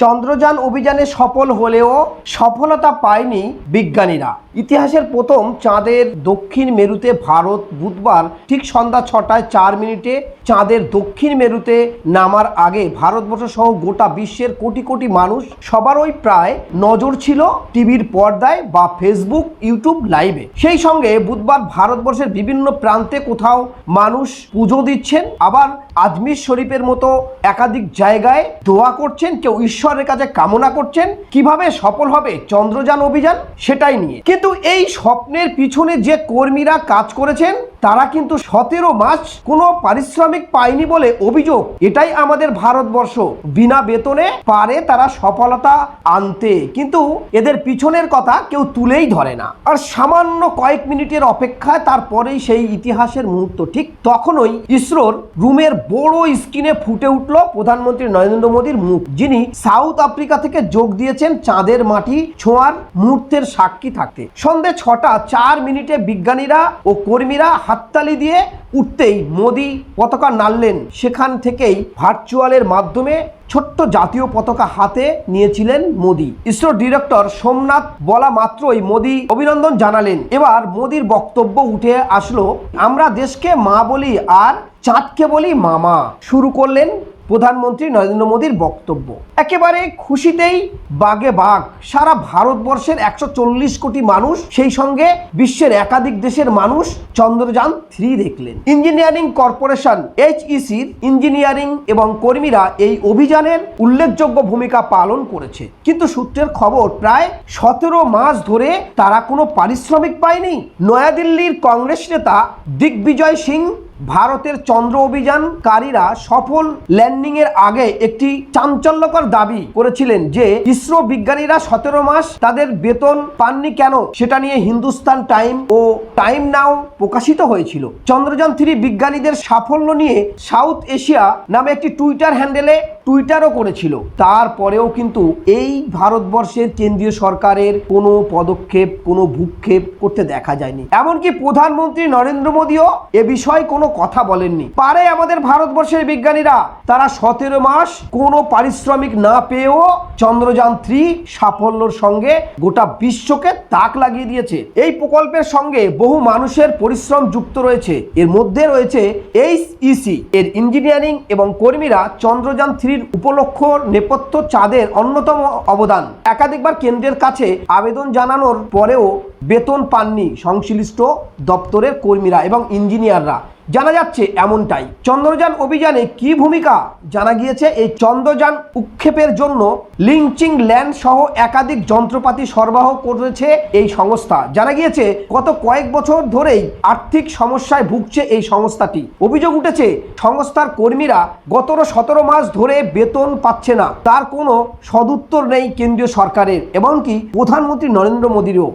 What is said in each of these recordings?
চন্দ্রযান অভিযানে সফল হলেও সফলতা পায়নি বিজ্ঞানীরা। ইতিহাসের প্রথম চাঁদের দক্ষিণ মেরুতে ভারত বুধবার ঠিক সন্ধ্যা ছটায় চার মিনিটে চাঁদের দক্ষিণ মেরুতে নামার আগে ভারতবর্ষ সহ গোটা বিশ্বের কোটি কোটি মানুষ সবারই প্রায় নজর ছিল টিভির পর্দায় বা ফেসবুক, ইউটিউব লাইভে। সেই সঙ্গে বুধবার ভারতবর্ষের বিভিন্ন প্রান্তে কোথাও মানুষ পুজো দিচ্ছেন, আবার আজমির শরীফের মতো একাধিক জায়গায় দোয়া করছেন, কেউ ঈশ্বরের কাছে কামনা করছেন, কীভাবে সফল হবে চন্দ্রযান অভিযান সেটাই নিয়ে। কিন্তু এই স্বপ্নের পিছনে যে কর্মীরা কাজ করেছেন তারা কিন্তু সতেরো মাস কোনো পারিশ্রমিক পায়নি বলে অভিযোগ। এটাই আমাদের ভারতবর্ষ। বিনা বেতনে পারে তারা সফলতা আনতে। কিন্তু এদের পিছনের কথা কেউ তুলেই ধরে না। আর সামান্য কয়েক মিনিটের অপেক্ষায় তারপরেই সেই ইতিহাসের মুহূর্ত। ঠিক তখনই ইসরোর রুমের বড় স্ক্রিনে ফুটে উঠল প্রধানমন্ত্রী নরেন্দ্র মোদীর মুখ। যিনি সাউথ আফ্রিকা থেকে যোগ দিয়েছেন চাঁদের মাটি ছোঁয়ার মুহূর্তের সাক্ষী থাকতে। সন্ধে ছটা চার মিনিটে বিজ্ঞানীরা ও কর্মীরা হাততালি দিয়ে উঠতেই মোদি পতাকা নাড়লেন। সেখান থেকেই ভার্চুয়ালের মাধ্যমে ছোট্ট জাতীয় পতাকা হাতে নিয়েছিলেন মোদি। ইসরোর ডিরেক্টর সোমনাথ বলা মাত্রই মোদি অভিনন্দন জানালেন। এবার মোদির বক্তব্য উঠে আসলো, আমরা দেশকে মা বলি আর চাঁদকে বলি মামা। শুরু করলেন প্রধানমন্ত্রী নরেন্দ্র মোদীর বক্তব্য। একেবারে খুশিতেই বাগে বাঘ সারা ভারতবর্ষের একশো চল্লিশ কোটি মানুষ, সেই সঙ্গে বিশ্বের একাধিক দেশের মানুষ চন্দ্রযান থ্রি দেখলেন। ইঞ্জিনিয়ারিং কর্পোরেশন এইচইসির ইঞ্জিনিয়ারিং এবং কর্মীরা এই অভিযানের উল্লেখযোগ্য ভূমিকা পালন করেছে। কিন্তু সূত্রের খবর, প্রায় সতেরো মাস ধরে তারা কোনো পারিশ্রমিক পায়নি। নয়াদিল্লির কংগ্রেস নেতা দিগ্বিজয় সিং ভারতের চন্দ্র অভিযানকারীরা সফল ল্যান্ডিং এর আগে একটি চাঞ্চল্যকর দাবি করেছিলেন যে ইসরো বিজ্ঞানীরা সতেরো মাস তাদের বেতন পাননি কেন সেটা নিয়ে হিন্দুস্তান টাইম ও টাইম নাও প্রকাশিত হয়েছিল। চন্দ্রযান থ্রি বিজ্ঞানীদের সাফল্য নিয়ে সাউথ এশিয়া নামে একটি টুইটার হ্যান্ডেলে টুইটারও করেছিল। তারপরেও কিন্তু এই ভারতবর্ষের কেন্দ্রীয় সরকারের কোনো পদক্ষেপ, কোনো ভূক্ষেপ করতে দেখা যায়নি। এমনকি প্রধানমন্ত্রী নরেন্দ্র মোদীও এ বিষয়ে কোনো কথা বলেননি। পারে আমাদের ভারতবর্ষের বিজ্ঞানীরা। তারা সতেরো মাস কোনো পারিশ্রমিক না পেয়েও চন্দ্রযান থ্রি সাফল্যর সঙ্গে গোটা বিশ্বকে তাক লাগিয়ে দিয়েছে। এই প্রকল্পের সঙ্গে বহু মানুষের পরিশ্রম যুক্ত রয়েছে। এর মধ্যে রয়েছে এইচ ইসি এর ইঞ্জিনিয়ারিং এবং কর্মীরা চন্দ্রযান থ্রির উপলক্ষ নেপথ্য চাঁদের অন্যতম অবদান। একাধিকবার কেন্দ্রের কাছে আবেদন জানানোর পরেও বেতন পাননি সংশ্লিষ্ট দপ্তরের কর্মীরা এবং ইঞ্জিনিয়াররা। জানা যাচ্ছে এমনটাই। চন্দ্রযান অভিযানে কি ভূমিকা? জানা গিয়েছে, এই চন্দ্রযান উৎক্ষেপের জন্য লিঞ্চিং ল্যান্ড সহ একাধিক যন্ত্রপাতি সরবরাহ করেছে এই সংস্থা। জানা গিয়েছে, গত কয়েক বছর ধরেই আর্থিক সমস্যায় ভুগছে এই সংস্থাটি। অভিযোগ উঠেছে, সংস্থার কর্মীরা গত সতেরো মাস ধরে বেতন পাচ্ছে না। তার কোনো সদুত্তর নেই কেন্দ্রীয় সরকারের, এমনকি প্রধানমন্ত্রী নরেন্দ্র মোদীরও।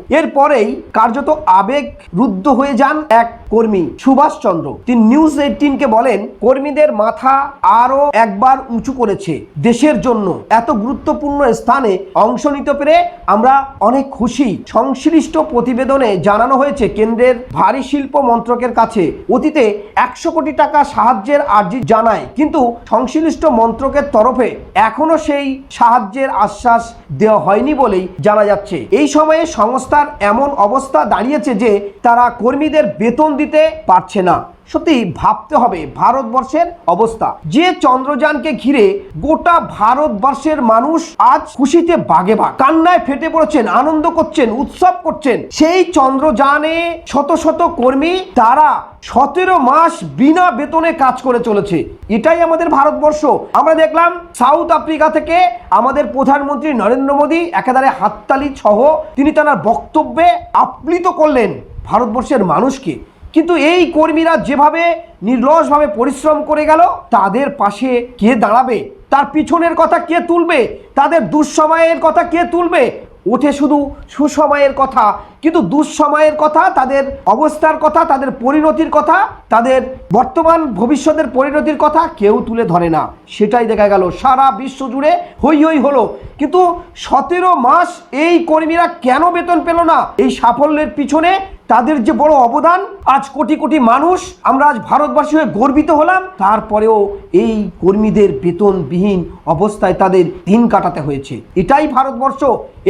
এরপরেই কার্যত আবেগ রুদ্ধ হয়ে যান এক কর্মী সুভাষচন্দ্র তিনি নিউজ এইটিনকে বলেন, কর্মীদের মাথা আরও একবার উঁচু করেছে দেশের জন্য। এত গুরুত্বপূর্ণ স্থানে অংশ নিতে পেরে আমরা অনেক খুশি। সংশ্লিষ্ট প্রতিবেদনে জানানো হয়েছে, কেন্দ্রের ভারী শিল্প মন্ত্রকের কাছে অতীতে একশো কোটি টাকা সাহায্যের আর্জি জানায়। কিন্তু সংশ্লিষ্ট মন্ত্রকের তরফে এখনও সেই সাহায্যের আশ্বাস দেওয়া হয়নি বলেই জানা যাচ্ছে। এই সময়ে সংস্থার এমন অবস্থা দাঁড়িয়েছে যে তারা কর্মীদের বেতন দিতে পারছে না। সত্যি ভাবতে হবে ভারতবর্ষের অবস্থা। যে চন্দ্রযানকে ঘিরে গোটা ভারতবর্ষের মানুষ আজ খুশিতে বাগে বাগ। কান্নায় ফেটে পড়েছেন, আনন্দ করছেন, উৎসব করছেন। সেই চন্দ্রযানে শত শত কর্মী, তারা সতেরো মাস বিনা বেতনে কাজ করে চলেছে। এটাই আমাদের ভারতবর্ষ। আমরা দেখলাম সাউথ আফ্রিকা থেকে আমাদের প্রধানমন্ত্রী নরেন্দ্র মোদী একেবারে হাততালি সহ তিনি তার বক্তব্যে আপ্লিত করলেন ভারতবর্ষের মানুষকে। কিন্তু এই কর্মীরা যেভাবে নির্লসভাবে পরিশ্রম করে গেল, তাদের পাশে কে দাঁড়াবে? তার পিছনের কথা কে তুলবে? তাদের দুঃসময়ের কথা কে তুলবে? ওঠে শুধু সুসময়ের কথা। কিন্তু দুঃসময়ের কথা, তাদের অবস্থার কথা, তাদের পরিণতির কথা, তাদের বর্তমান ভবিষ্যতের পরিণতির কথা কেউ তুলে ধরে না। সেটাই দেখা গেল। সারা বিশ্ব জুড়ে হই হই হলো। কিন্তু সতেরো মাস এই কর্মীরা কেন বেতন পেল না? এই সাফল্যের পিছনে তাদের যে বড় অবদান, আজ কোটি কোটি মানুষ আমরা আজ ভারতবাসী হয়ে গর্বিত হলাম। তারপরেও এই কর্মীদের বেতনবিহীন অবস্থায় তাদের দিন কাটাতে হয়েছে। এটাই ভারতবর্ষ,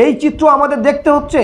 এই চিত্র আমাদের দেখতে হচ্ছে।